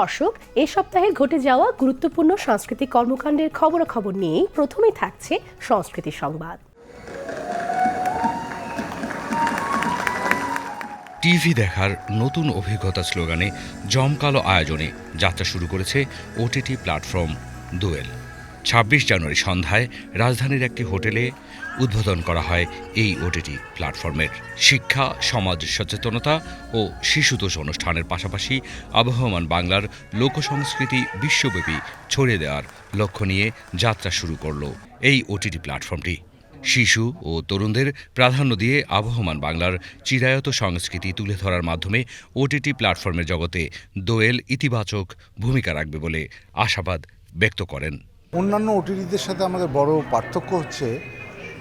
দর্শক, এ সপ্তাহে ঘটে যাওয়া গুরুত্বপূর্ণ সাংস্কৃতিক কর্মকাণ্ডের খবরাখবর নিয়েই প্রথমে থাকছে সংস্কৃতি সংবাদ। টিভি দেখার নতুন অভিজ্ঞতা স্লোগানে জমকালো আয়োজনে যাত্রা শুরু করেছে ওটিটি প্ল্যাটফর্ম দুয়েল। ছাব্বিশ জানুয়ারি সন্ধ্যায় রাজধানীর একটি হোটেলে উদ্বোধন করা হয় এই ওটিটি প্ল্যাটফর্মের। শিক্ষা, সমাজ সচেতনতা ও শিশুতোষ অনুষ্ঠানের পাশাপাশি আবহমান বাংলার লোকসংস্কৃতি বিশ্বব্যাপী ছড়িয়ে দেওয়ার লক্ষ্য নিয়ে যাত্রা শুরু করল এই ওটিটি প্ল্যাটফর্মটি। শিশু ও তরুণদের প্রাধান্য দিয়ে আবহমান বাংলার চিরায়ত সংস্কৃতি তুলে ধরার মাধ্যমে ওটিটি প্ল্যাটফর্মের জগতে দোয়েল ইতিবাচক ভূমিকা রাখবে বলে আশাবাদ ব্যক্ত করেন। অন্যান্য ওটিটিদের সাথে আমাদের বড় পার্থক্য হচ্ছে,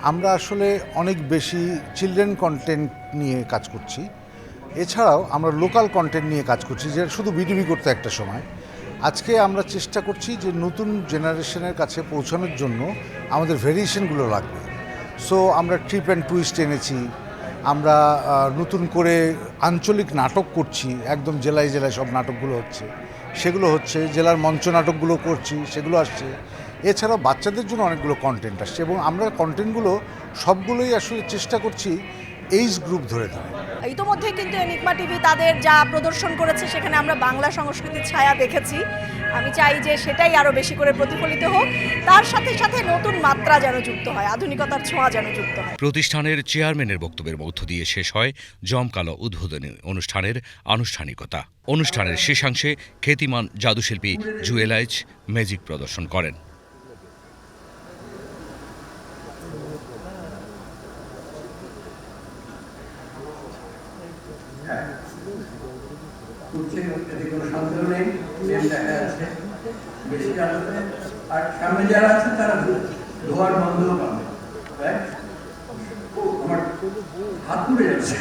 আমরা আসলে অনেক বেশি চিলড্রেন কন্টেন্ট নিয়ে কাজ করছি। এছাড়াও আমরা লোকাল কন্টেন্ট নিয়ে কাজ করছি, যে শুধু বিডিবি করতে একটা সময়। আজকে আমরা চেষ্টা করছি যে নতুন জেনারেশনের কাছে পৌঁছানোর জন্য আমাদের ভেরিয়েশনগুলো লাগবে। সো আমরা ট্রিপ অ্যান্ড টুইস্ট এনেছি, আমরা নতুন করে আঞ্চলিক নাটক করছি, একদম জেলায় জেলায় সব নাটকগুলো হচ্ছে। সেগুলো হচ্ছে, জেলার মঞ্চ নাটকগুলো করছি, সেগুলো আসছে। এছাড়াও বাচ্চাদের জন্য অনেকগুলো কন্টেন্ট আসছে এবং আমরা কন্টেন্টগুলো সবগুলোই আসলে চেষ্টা করছি এইজ গ্রুপ ধরে ধরে। ইতোমধ্যে কিন্তু এনিকমা টিভি তাদের যা প্রদর্শন করেছে সেখানে আমরা বাংলা সংস্কৃতির ছায়া দেখেছি। আমি চাই যে সেটাই আরও বেশি করে প্রতিফলিত হোক। তার সাথে সাথে নতুন মাত্রা যেন যুক্ত হয় আধুনিকতার ছোঁয়া যেন যুক্ত হয়। প্রতিষ্ঠানের চেয়ারম্যানের বক্তব্যের মধ্য দিয়ে শেষ হয় জমকালো উদ্বোধনী অনুষ্ঠানের আনুষ্ঠানিকতা। অনুষ্ঠানের শেষাংশে খ্যাতিমান জাদুশিল্পী জুয়েলাইজ ম্যাজিক প্রদর্শন করেন। উঠছে এতে কোনো সন্দেহ নেই প্রেম দেখা যাচ্ছে। বেশি আলোতে আর সামনে যারা আছে তারা ধোয়ার বন্ধও পাবে? উহ, আমার হাত পুড়ে যাচ্ছে।